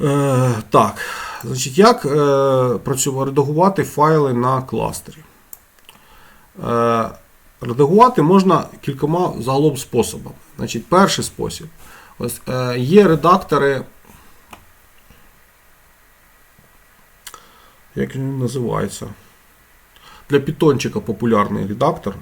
Е, так, значить, як е, працювати, редагувати файли на кластері? Е, редагувати можна кількома загалом способами. Значить, перший спосіб. Ось, є редактори. Як він називається? Для питончика популярний редактор.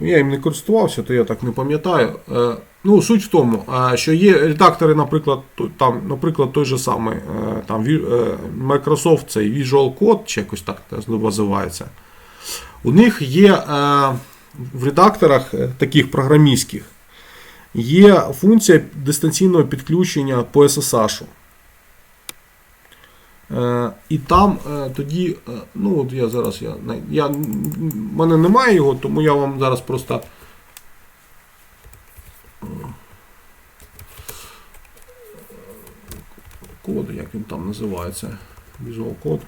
Я їм не користувався, то я так не пам'ятаю. Е, Ну, суть в тому, е, що є редактори, наприклад, там, наприклад, той же самий е, там, Microsoft, цей Visual Code, чи якось так називається. У них є в редакторах таких програмістських є функція дистанційного підключення по SSH. Е, і там е, тоді, е, ну от я зараз я, я, в мене немає його, тому я вам зараз просто. Код, як він там називається? Visual Code.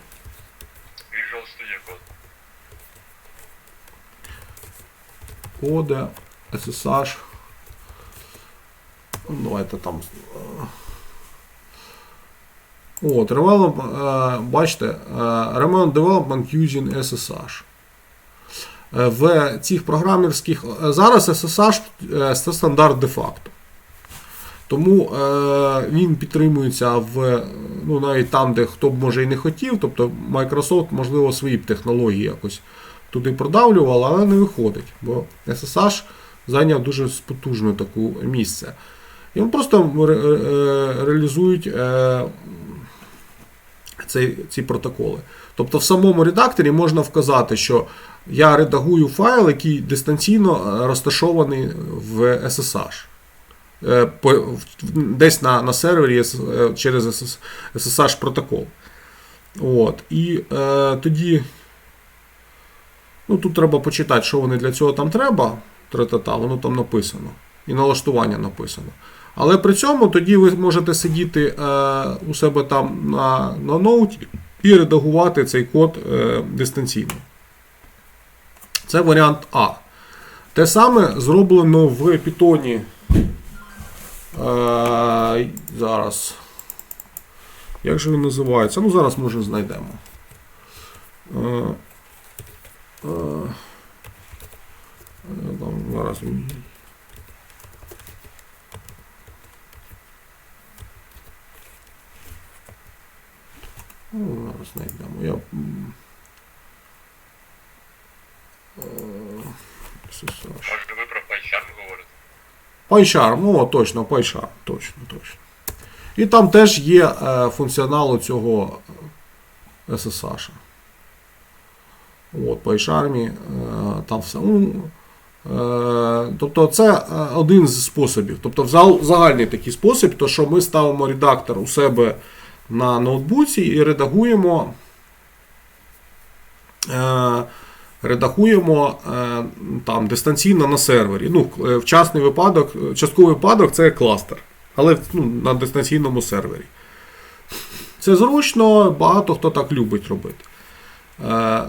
Visual Studio Code. Коди, SSH. Ну, Давайте там. От, Revelop, е, бачите, е, Remote Development using SSH. Е, В цих програмерських. Зараз SSH це стандарт де-факто. Тому він підтримується в ну, навіть там, де хто б може і не хотів. Тобто Microsoft, можливо, свої б технології якось туди продавлював, але не виходить, бо SSH зайняв дуже потужне таке місце. І вони просто ре- реалізують цей, ці протоколи. Тобто в самому редакторі можна вказати, що я редагую файл, який дистанційно е, розташований в SSH. Е, Десь на, на сервері е, через SSH протокол. От. І е, тоді Ну, тут треба почитати, що вони для цього там треба. Тра-та-та, воно там написано. І налаштування написано. Але при цьому тоді ви можете сидіти е, у себе там на, на ноуті і редагувати цей код е, дистанційно. Це варіант А. Те саме зроблено в Python. Е, зараз. Як же він називається? Ну, зараз може знайдемо. Зараз він. Ну, зараз знайдемо. Я. е, SSH. Може ви про PyCharm говорите? PyCharm, ну точно, PyCharm, точно, точно. І там теж є е, функціонал цього SSH. От, PyCharm, е, там все. Ну, е, тобто це е, один з способів. Тобто загальний такий спосіб, то що ми ставимо редактор у себе на ноутбуці і редагуємо. Е, редагуємо е, там дистанційно на сервері. Ну, е, вчасний випадок, частковий випадок це кластер, але ну, на дистанційному сервері. Це зручно, багато хто так любить робити.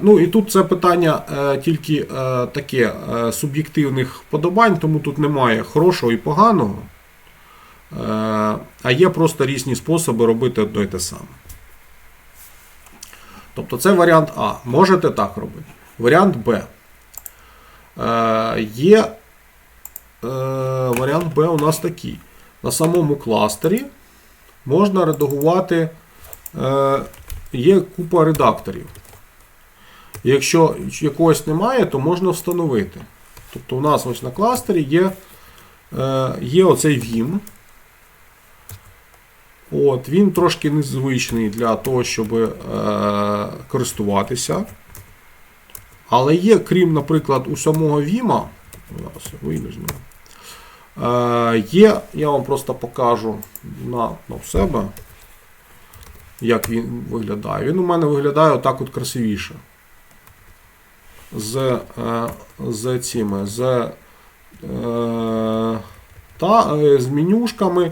Ну і тут це питання тільки таке суб'єктивних вподобань, тому тут немає хорошого і поганого. А є просто різні способи робити одне і те саме. Тобто це варіант А. Можете так робити. Варіант Б. Е, є е, варіант Б у нас такий. На самому кластері можна редагувати. Е, є купа редакторів. Якщо якогось немає, то можна встановити. Тобто у нас ось на кластері є, е, є оцей Vim. От, Він трошки незвичний для того, щоб е, користуватися. Але є, крім, наприклад, у самого нього. Е, є, я вам просто покажу на, на себе, як він виглядає. Він у мене виглядає отак от красивіше. З, е, з цими, з, е, та, е, з менюшками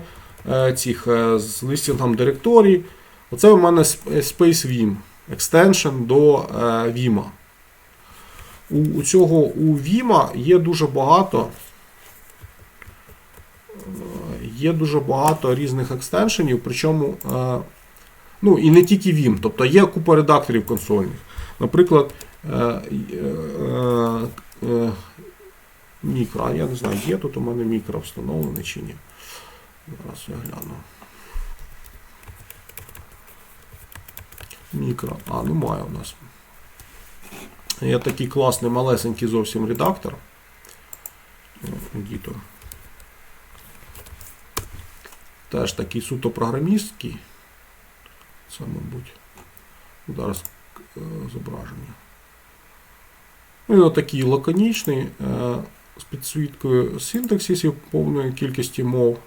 цих, е, з листингом директорій. Оце у мене Sp- Space Vim, екстеншн до е, Vim. У, цього у Vim є дуже багато. е, є дуже багато різних екстеншенів, причому е, ну, і не тільки Vim, тобто є купа редакторів консольних. Наприклад, е, е, е, мікро, а я не знаю, є тут у мене мікро встановлений чи ні. Зараз я гляну. Мікро. А, немає у нас. Є такий класний малесенький зовсім редактор. Едітор. Теж такий суто програмістський. Це, мабуть, зараз е, зображення. Ну, і такий лаконічний, е, з підсвіткою синтаксисів повної кількості мов.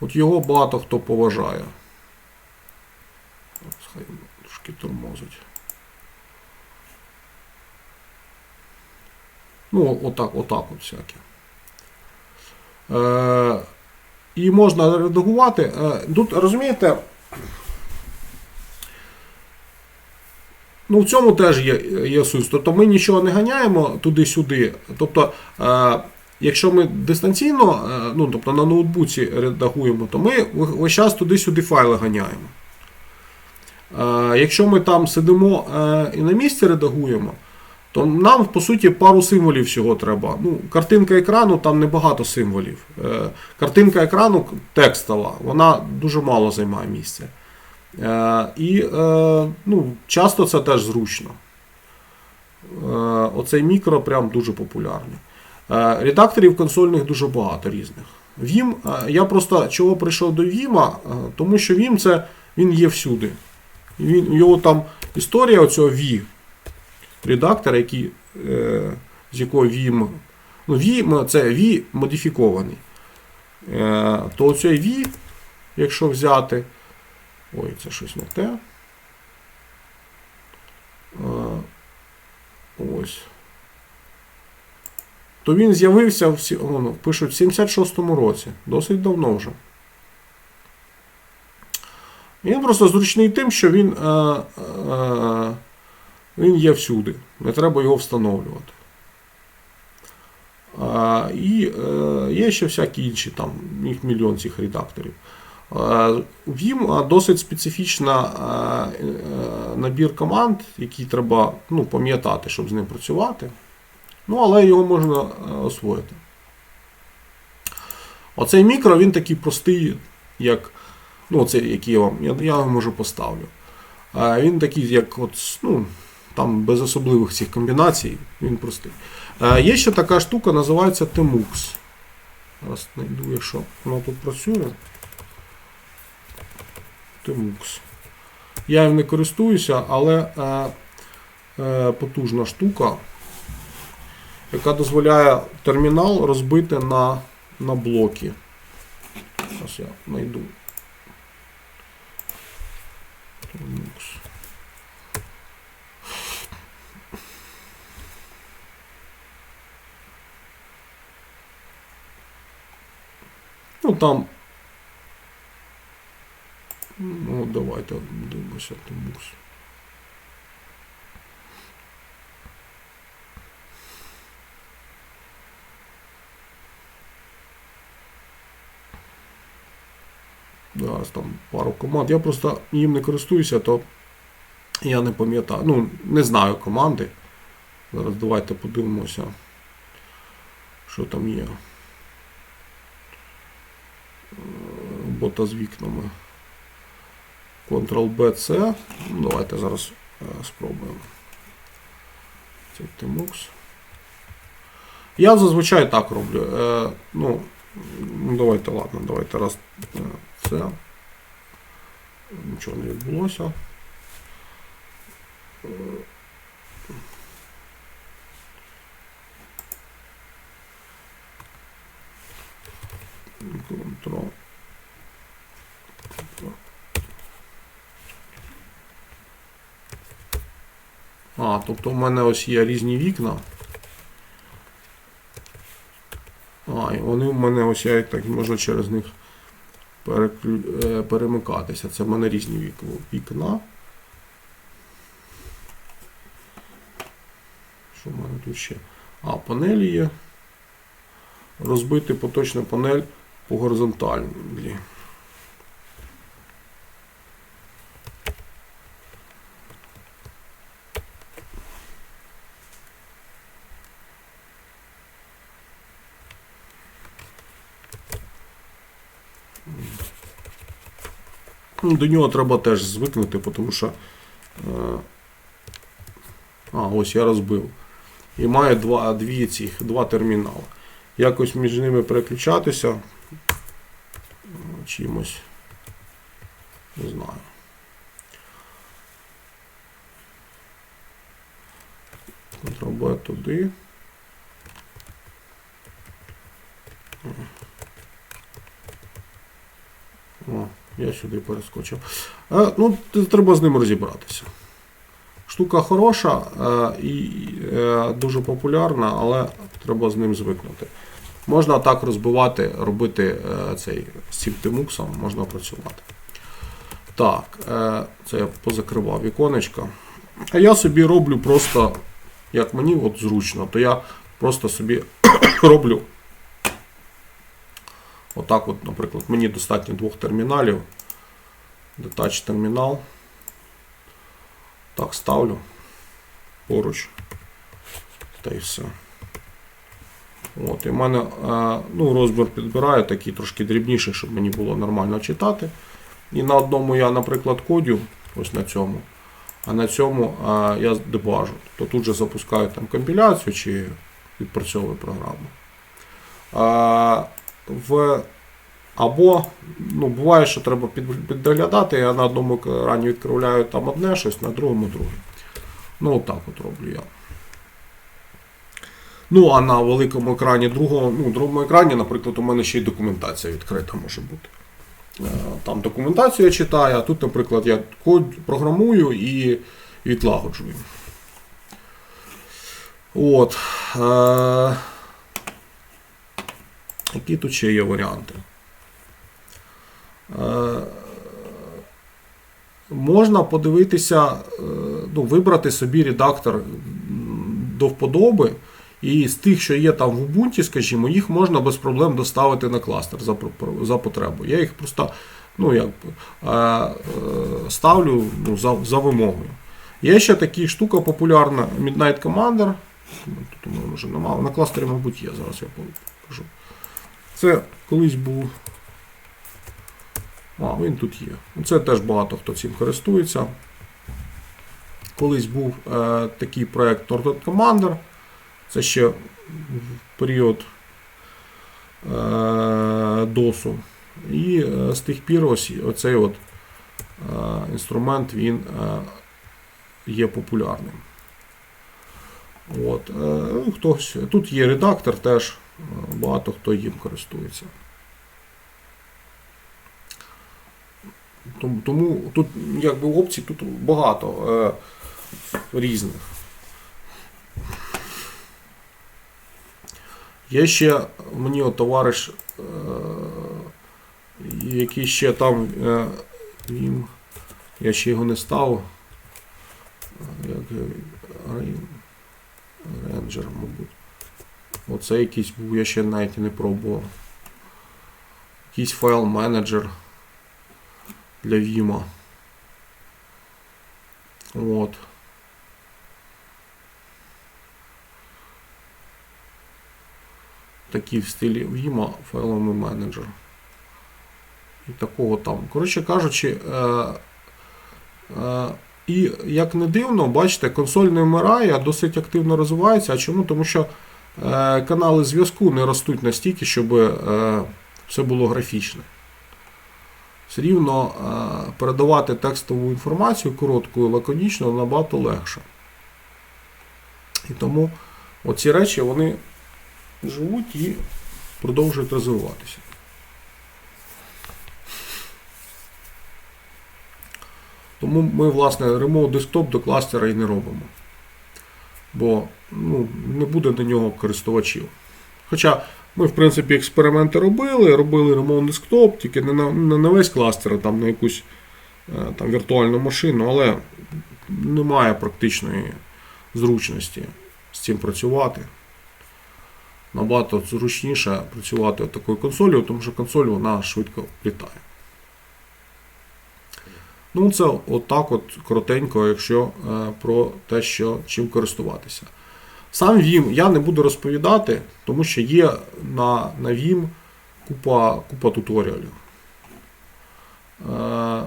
От його багато хто поважає. Хай трошки тормозить. Ну, отак, отак от всяке. Е, і можна редагувати. Е, тут, розумієте, ну, в цьому теж є, є суть. Тобто ми нічого не ганяємо туди-сюди. Тобто, е, якщо ми дистанційно, е, ну, тобто на ноутбуці редагуємо, то ми весь час туди-сюди файли ганяємо. Е, якщо ми там сидимо е, і на місці редагуємо, то нам, по суті, пару символів всього треба. Ну, картинка екрану, там небагато символів. Картинка екрану текстова, вона дуже мало займає місця. І ну, часто це теж зручно. Оцей мікро прям дуже популярний. Е, редакторів консольних дуже багато різних. Vim, е, я просто чого прийшов до Vim, е, тому що Vim це він є всюди. Він, його там історія оцього V редактора, який, з якого Vim, ну, Vim це V модифікований. То оцей V, якщо взяти. Ой, це щось не те. Ось. То він з'явився в, ну, пишуть, в 76-му році. Досить давно вже. Він просто зручний тим, що він, е, е, він є всюди. Не треба його встановлювати. А, і е, є ще всякі інші, там, їх мільйон цих редакторів. Е, Vim е, досить специфічна е, набір команд, які треба ну, пам'ятати, щоб з ним працювати. Ну, але його можна е, освоїти. Оцей мікро, він такий простий, як. Ну, оцей, який я вам. Я, його можу поставлю. Він такий, як от, ну, там без особливих цих комбінацій, він простий. Е, є ще така штука, називається Temux. Зараз знайду, якщо вона тут працює. Temux. Я їм не користуюся, але е, е, потужна штука, яка дозволяє термінал розбити на, на блоки. Зараз я знайду. Ну там. Ну, давайте дивимося Темус. Зараз там пару команд. Я просто їм не користуюся, то я не пам'ятаю. Ну, не знаю команди. Зараз давайте подивимося, що там є. робота з вікнами. Ctrl-B-C. Ну, Давайте зараз е, спробуємо. Цей Tmux. Я зазвичай так роблю. Е, ну, давайте, ладно, давайте раз е, це. Нічого не відбулося. Ctrl. А, тобто в мене ось є різні вікна. А, і вони в мене ось я так можу через них е, перемикатися. Це в мене різні вікна. Що в мене тут ще? А, панелі є. Розбити поточну панель по горизонталі. До нього треба теж звикнути, тому що. Е, а, ось я розбив. І має два, дві цих, два термінали. Якось між ними переключатися чимось. Не знаю. Ctrl-B туди. О, я сюди перескочив. Е, ну, треба з ним розібратися. Штука хороша е, і е, дуже популярна, але треба з ним звикнути. Можна так розбивати, робити цей з цим тимуксом, можна працювати. Так, це я позакривав віконечко. А я собі роблю просто, як мені от зручно, то я просто собі роблю. Отак, от, наприклад, мені достатньо двох терміналів. Детач термінал. Так, ставлю поруч. Та й все. От, і в мене е, ну, розмір підбираю такий трошки дрібніший, щоб мені було нормально читати. І на одному я, наприклад, кодю, ось на цьому, а на цьому е, я дебажу. То тут же запускаю там компіляцію чи відпрацьовую програму. Е, в або ну, буває, що треба під, підглядати, я на одному екрані відкривляю там одне щось, на другому друге. Ну, отак от роблю я. Ну, а на великому екрані другого, ну, другому екрані, наприклад, у мене ще й документація відкрита може бути. Е, Там документацію я читаю, а тут, наприклад, я код програмую і відлагоджую. От. Які тут ще є варіанти? Е, Можна подивитися, е, ну, вибрати собі редактор до вподоби, і з тих, що є там в Ubuntu, скажімо, їх можна без проблем доставити на кластер за, за потребою. Я їх просто ну, як, е, ставлю ну, за, за вимогою. Є ще така штука популярна Midnight Commander. Ну, Тут у немає. На кластері, мабуть, є. Зараз я покажу. Це колись був. А, він тут є. Це теж багато хто цим користується. Колись був е, такий проект Tornado Commander. Це ще в період е, DOS. І е, з тих пір ось оцей от, е, інструмент він е, є популярним. От, е, ну, хтось, тут є редактор теж, багато хто їм користується. Тому, тут якби опцій тут багато е, різних. Є ще мені от товариш, е, який ще там е, він, я ще його не ставив. Е, Як, е, Рей- Рейнджер, мабуть. Оце якийсь був, я ще навіть не пробував. Якийсь файл менеджер для Vima. От. Такий в стилі Vima файловий менеджер. І такого там. Коротше кажучи, е, е, і як не дивно, бачите, консоль не вмирає, а досить активно розвивається. А чому? Тому що канали зв'язку не ростуть настільки, щоб е, все було графічне все рівно е, передавати текстову інформацію коротку і лаконічно набагато легше. І тому оці речі вони живуть і продовжують розвиватися. Тому ми, власне, Remote Desktop до кластера і не робимо. Бо ну, не буде на нього користувачів. Хоча ми, в принципі, експерименти робили, робили ремонт десктоп, тільки не на, не на весь кластер, а там на якусь е, там, віртуальну машину, але немає практичної зручності з цим працювати. набагато зручніше працювати такою консолью, тому що консоль вона швидко літає. Ну, це отак от коротенько, якщо е, про те, що, чим користуватися. Сам Vim я не буду розповідати, тому що є на, на Vim купа, купа туторіалів. Е,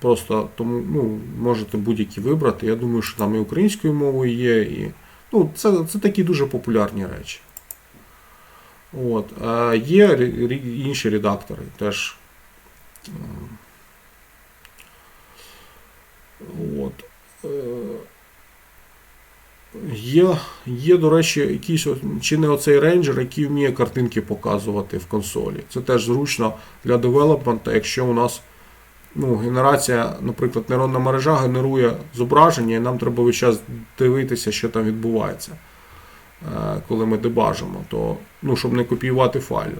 просто тому ну, можете будь-які вибрати. Я думаю, що там і українською мовою є, і ну, це, це такі дуже популярні речі. От. Е, є інші редактори теж. От. Е, Є, є, до речі, якийсь, чи не оцей рейнджер, який вміє картинки показувати в консолі. Це теж зручно для девелопмента, якщо у нас ну, генерація, наприклад, нейронна мережа генерує зображення, і нам треба весь час дивитися, що там відбувається, е, коли ми дебажимо, то, ну, щоб не копіювати файли.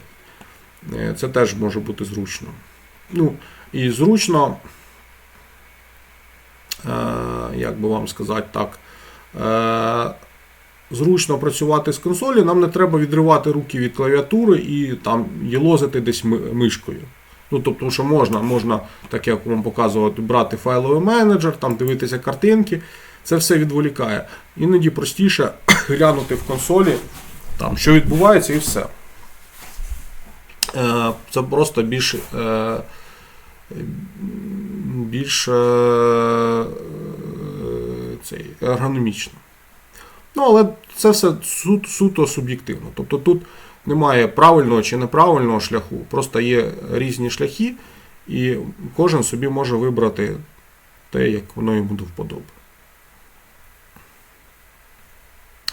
Е, Це теж може бути зручно. Ну, і зручно, як би вам сказати так, е, зручно працювати з консолі, нам не треба відривати руки від клавіатури і там єлозити десь мишкою. Ну, тобто, що можна, можна, так як вам показувати, брати файловий менеджер, там дивитися картинки. Це все відволікає. Іноді простіше глянути в консолі, там, що відбувається, і все. Е, Це просто більш, е, більш е, цей, ергономічно. Ну, але це все су- суто суб'єктивно. Тобто тут немає правильного чи неправильного шляху, просто є різні шляхи, і кожен собі може вибрати те, як воно йому до вподоби.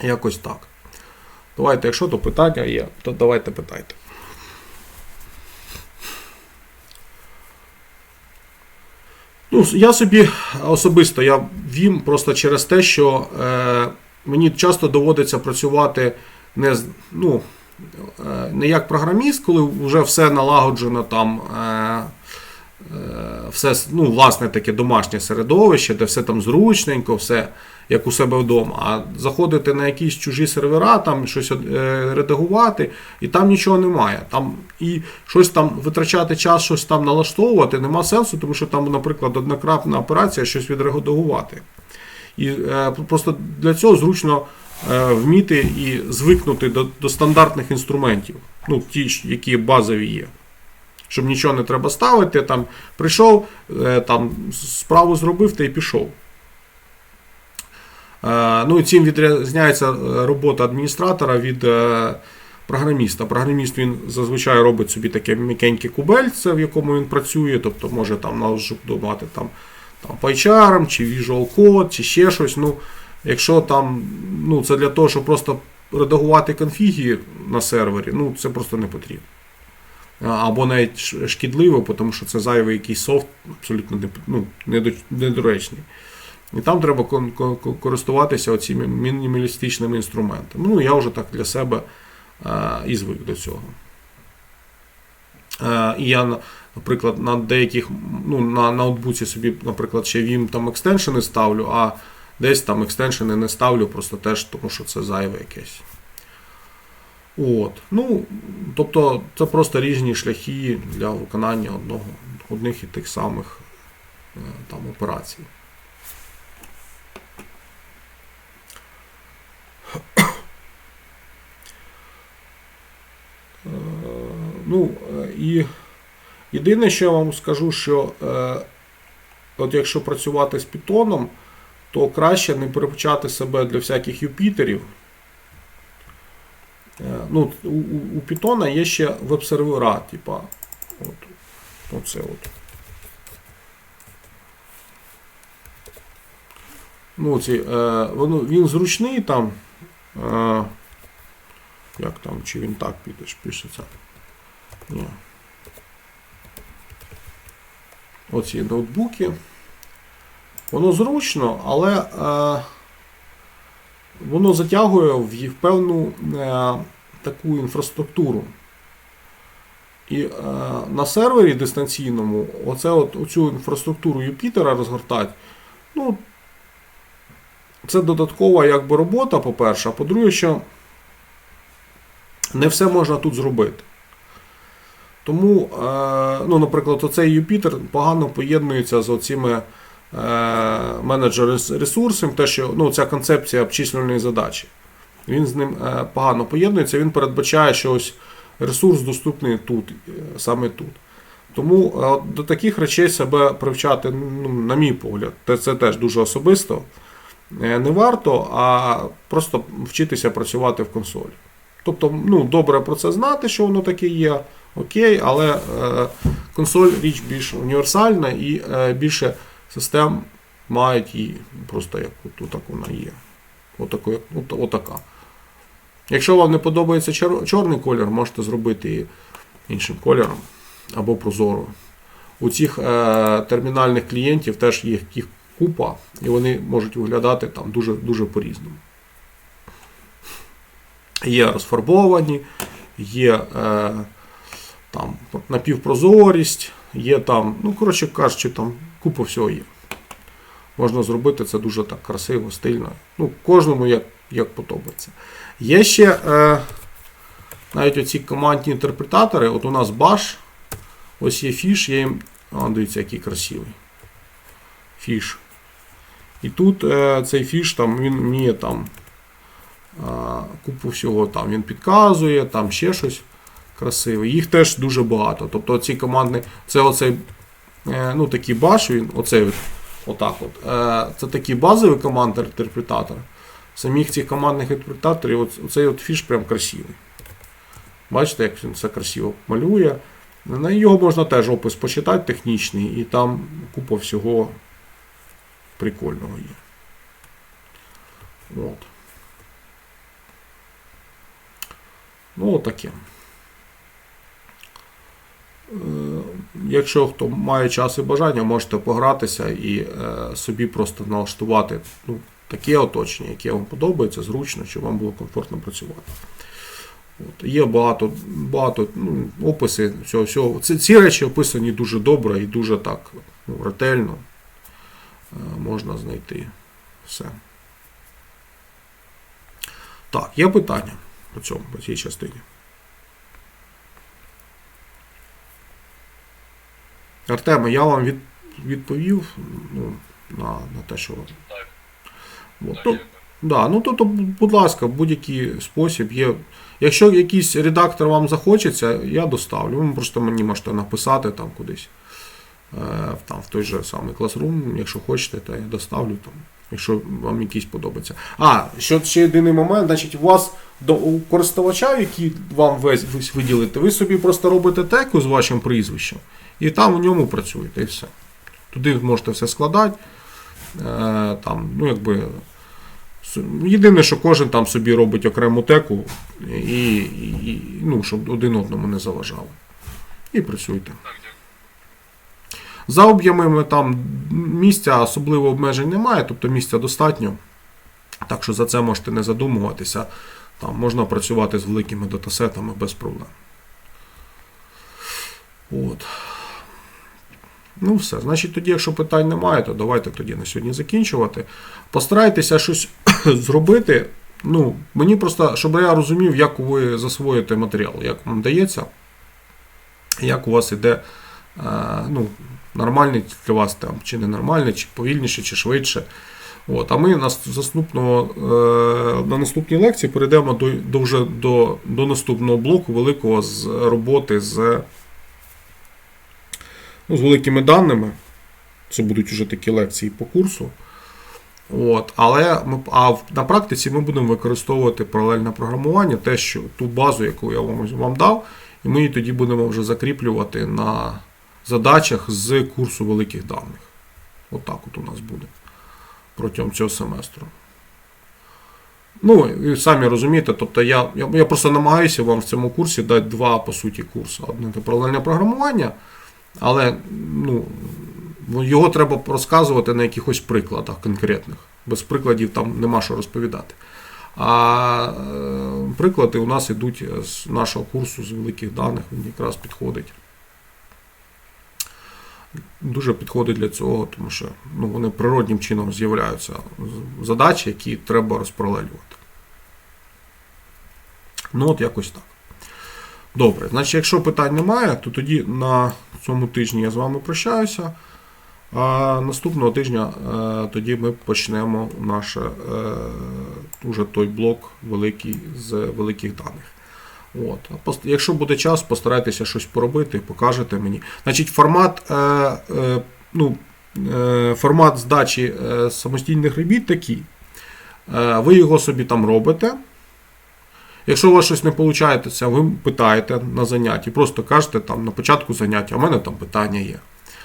Якось так. Давайте, якщо то питання є, то давайте питайте. Ну, я собі особисто я вім просто через те, що е, мені часто доводиться працювати не, ну, е, не як програміст, коли вже все налагоджено там. Е, е, все, ну, власне, таке домашнє середовище, де все там зручненько, все як у себе вдома. А заходити на якісь чужі сервера, там щось е, редагувати, і там нічого немає. Там і щось там витрачати час, щось там налаштовувати нема сенсу, тому що там, наприклад, однокрапна операція щось відредагувати. І е, просто для цього зручно е, вміти і звикнути до, до стандартних інструментів, ну, ті, які базові є. Щоб нічого не треба ставити, там прийшов, е, там справу зробив та й пішов. Е, Ну цим відрізняється е, робота адміністратора від програміста. Програміст він зазвичай робить собі таке м'якеньке кубельце, в якому він працює, тобто може там налаштувати там, там PyCharm, чи Visual Code, чи ще щось. Ну, якщо там ну, це для того, щоб просто редагувати конфіги на сервері, ну це просто не потрібно. Або навіть шкідливо, тому що це зайвий якийсь софт абсолютно ну, недоречний. І там треба користуватися оціми мінімалістичними інструментами. Ну, я вже так для себе е, і звик до цього. Е, і я, наприклад, на деяких, ну, на ноутбуці собі, наприклад, ще Vim там екстеншени ставлю, а десь там екстеншени не ставлю, просто теж тому що це зайве якесь. От. Ну, тобто, це просто різні шляхи для виконання одного, одних і тих самих е, там, операцій. Е, Ну, е, і єдине, що я вам скажу, що е, от якщо працювати з Python, то краще не перепочати себе для всяких Юпітерів. Ну, у, у, Python є ще веб-сервера, типа, от, оце от. Ну, ці, е, він зручний там. Е, як там, чи він так підеш, пишеться. Ні. Оці ноутбуки. Воно зручно, але е, воно затягує в певну е, таку інфраструктуру. І е, на сервері дистанційному оце от, оцю інфраструктуру Юпітера розгортати, ну, це додаткова якби, робота, по-перше, а по-друге, що Не все можна тут зробити. Тому, е, ну, наприклад, оцей Юпітер погано поєднується з оціми е, менеджер ресурсом, те, що ну, ця концепція обчислювальної задачі. Він з ним е, погано поєднується, він передбачає, що ось ресурс доступний тут, е, саме тут. Тому е, от до таких речей себе привчати, ну, на мій погляд, це теж дуже особисто. Не варто, а просто вчитися працювати в консолі. Тобто, ну, добре про це знати, що воно таке є, окей, але консоль річ більш універсальна і більше систем мають її просто як от, так вона є. Отако, от, отака. Якщо вам не подобається чор- чорний колір, можете зробити іншим кольором або прозорою. У цих е, термінальних клієнтів теж є їх купа, і вони можуть виглядати там дуже, дуже по-різному. Є розфарбовані, є е, там напівпрозорість, є там, ну, коротше кажучи, там купа всього є. Можна зробити це дуже так красиво, стильно. Ну, кожному як, як подобається. Є ще е, навіть оці командні інтерпретатори. От у нас Bash, ось є фіш, є їм. А, дивіться, який красивий. Фіш. І тут е, цей фіш там, він вміє там е, купу всього там він підказує, там ще щось красиве. Їх теж дуже багато. Тобто ці командні, це оцей е, ну, такий баш, він, оцей отак от. Е, це такий базовий командний інтерпретатор. Самих цих командних інтерпретаторів, от, оцей от фіш прям красивий. Бачите, як він все красиво малює. На його можна теж опис почитати технічний, і там купа всього прикольного є. От. Ну, отаке. Е, Якщо хто має час і бажання, можете погратися і е, собі просто налаштувати ну, таке оточення, яке вам подобається, зручно, щоб вам було комфортно працювати. От. Є багато, багато ну, описи всього, всього. Ці, ці речі описані дуже добре і дуже так ну, ретельно. Е, можна знайти все. Так, є питання по цьому, по цій частині. Артеме, я вам від, відповів ну, на, на те, що. Ну, дякую. Да, ну то, будь ласка, в будь-який спосіб є. Якщо якийсь редактор вам захочеться, я доставлю. Ви просто мені можете написати там кудись. Е, там, в той же самий Classroom, якщо хочете, то я доставлю там, якщо вам якийсь подобається. А, що ще єдиний момент, значить, у вас до у користувача, який вам весь весь виділите, ви собі просто робите теку з вашим прізвищем, і там у ньому працюєте, і все. Туди можете все складати. Е, там, ну, якби, Єдине, що кожен там собі робить окрему теку, і, і, і, ну, щоб один одному не заважало. І працюйте. За об'ємами там місця особливо обмежень немає, тобто місця достатньо. Так що за це можете не задумуватися. Там можна працювати з великими датасетами без проблем. От. Ну, все. Значить, тоді, якщо питань немає, то давайте тоді на сьогодні закінчувати. Постарайтеся щось зробити. Ну, мені просто, щоб я розумів, як ви засвоїте матеріал, як вам дається, як у вас іде е, ну, нормальний для вас там, чи ненормальний, чи повільніше, чи швидше. От, а ми на, наступного, е, на наступній лекції перейдемо до, до, вже до, до наступного блоку великого з роботи з, ну, з великими даними. Це будуть вже такі лекції по курсу. От, але ми, а на практиці ми будемо використовувати паралельне програмування, те, що ту базу, яку я вам, вам дав, і ми її тоді будемо вже закріплювати на задачах з курсу великих даних. Отак от у нас буде протягом цього семестру. Ну, і самі розумієте, тобто я, я, я просто намагаюся вам в цьому курсі дати два, по суті, курси. Одне це паралельне програмування, але ну, його треба розказувати на якихось прикладах конкретних. Без прикладів там нема що розповідати. А е, приклади у нас йдуть з нашого курсу з великих даних, він якраз підходить. Дуже підходить для цього, тому що ну, вони природнім чином з'являються задачі, які треба розпаралелювати. Ну, от якось так. Добре, значить, якщо питань немає, то тоді на цьому тижні я з вами прощаюся. А наступного тижня е, тоді ми почнемо наш е, уже той блок великий з великих даних. От. Якщо буде час, постарайтеся щось поробити, покажете мені. Значить, формат, е, ну, формат здачі самостійних робіт такий. Ви його собі там робите. Якщо у вас щось не виходить, ви питаєте на занятті, просто кажете там на початку заняття, у мене там питання є.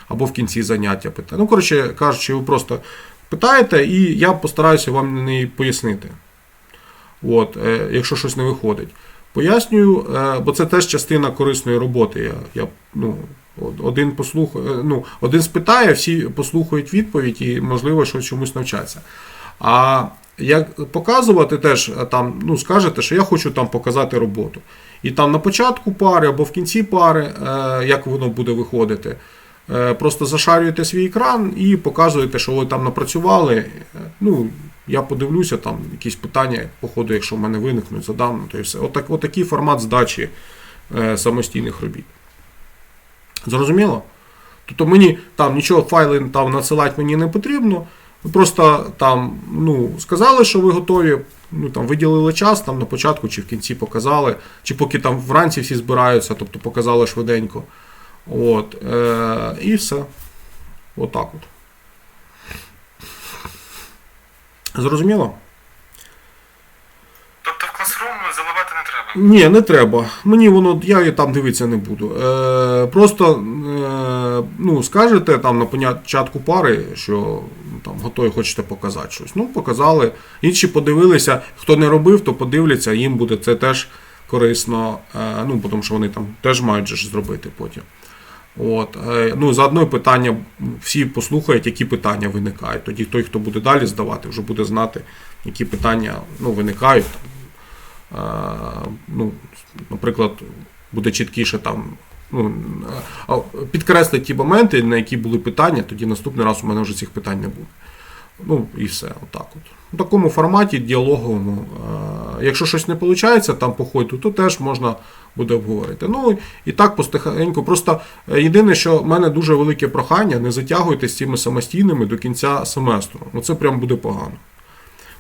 Або в кінці заняття питання. Ну, коротше кажучи, ви просто питаєте, і я постараюся вам неї пояснити. От, е, якщо щось не виходить. Пояснюю, е, бо це теж частина корисної роботи. Я, я, ну, один, послухає, ну, один спитає, всі послухають відповідь і, можливо, що чомусь навчаться. А як показувати теж е, там, ну, скажете, що я хочу там показати роботу. І там на початку пари або в кінці пари, е, як воно буде виходити. Е, Просто зашарюєте свій екран і показуєте, що ви там напрацювали. Е, Ну, я подивлюся, там якісь питання, по ходу, якщо в мене виникнуть, задам, то і все. Отак, отакий формат здачі е, самостійних робіт. Зрозуміло? Тобто мені там нічого файли там надсилати мені не потрібно. Просто там ну, сказали, що ви готові, ну, там, виділили час там, на початку чи в кінці показали, чи поки там вранці всі збираються, тобто показали швиденько. От, е, і все. Отак от. Зрозуміло? Тобто в Classroom заливати не треба. Ні, не треба. Мені воно, я там дивитися не буду. Е, просто е, ну, скажете там на початку пари, що ну, там готові хочете показати щось. Ну, показали. Інші подивилися, хто не робив, то подивляться, їм буде це теж корисно. Е, ну, тому що вони там теж мають же ж зробити потім. От, е, ну, заодно і питання, всі послухають, які питання виникають. Тоді той, хто буде далі здавати, вже буде знати, які питання ну, виникають. Е, ну, наприклад, буде чіткіше там. Ну, підкреслить ті моменти, на які були питання, тоді наступний раз у мене вже цих питань не буде. Ну і все, отак от. У такому форматі діалоговому. е, Якщо щось не виходить там по ходу, то теж можна буде обговорити. Ну і так постихеньку. Просто е, єдине, що в мене дуже велике прохання, не затягуйте з цими самостійними до кінця семестру. Ну це прям буде погано.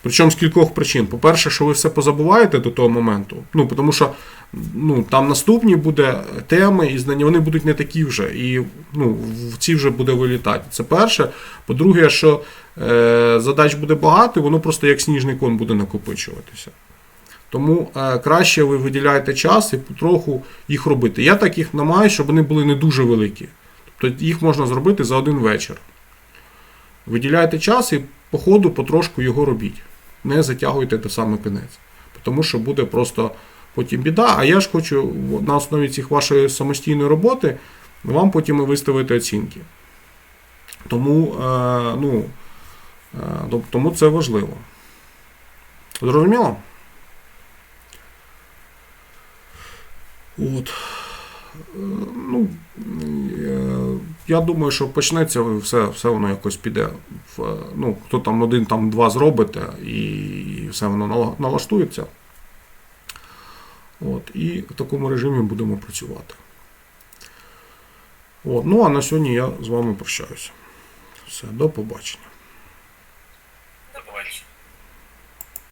Причому з кількох причин. По-перше, що ви все позабуваєте до того моменту. Ну, тому що ну, там наступні буде теми і знання, вони будуть не такі вже. І ну, в ці вже буде вилітати. Це перше. По-друге, що е, задач буде багато, і воно просто як сніжний кон буде накопичуватися. Тому е, краще ви виділяєте час і потроху їх робити. Я так їх намагаю, щоб вони були не дуже великі. Тобто їх можна зробити за один вечір. Виділяйте час і по ходу потрошку його робіть. Не затягуйте до саме кінець. Тому що буде просто потім біда. А я ж хочу на основі цих вашої самостійної роботи вам потім і виставити оцінки. Тому, е, ну, е, тому це важливо. Зрозуміло? От. Е, Ну, я думаю, що почнеться все, все воно якось піде. Ну, хто там один, там два зробите, і все воно налаштується. От, і в такому режимі будемо працювати. От, ну а на сьогодні я з вами прощаюся. Все, до побачення.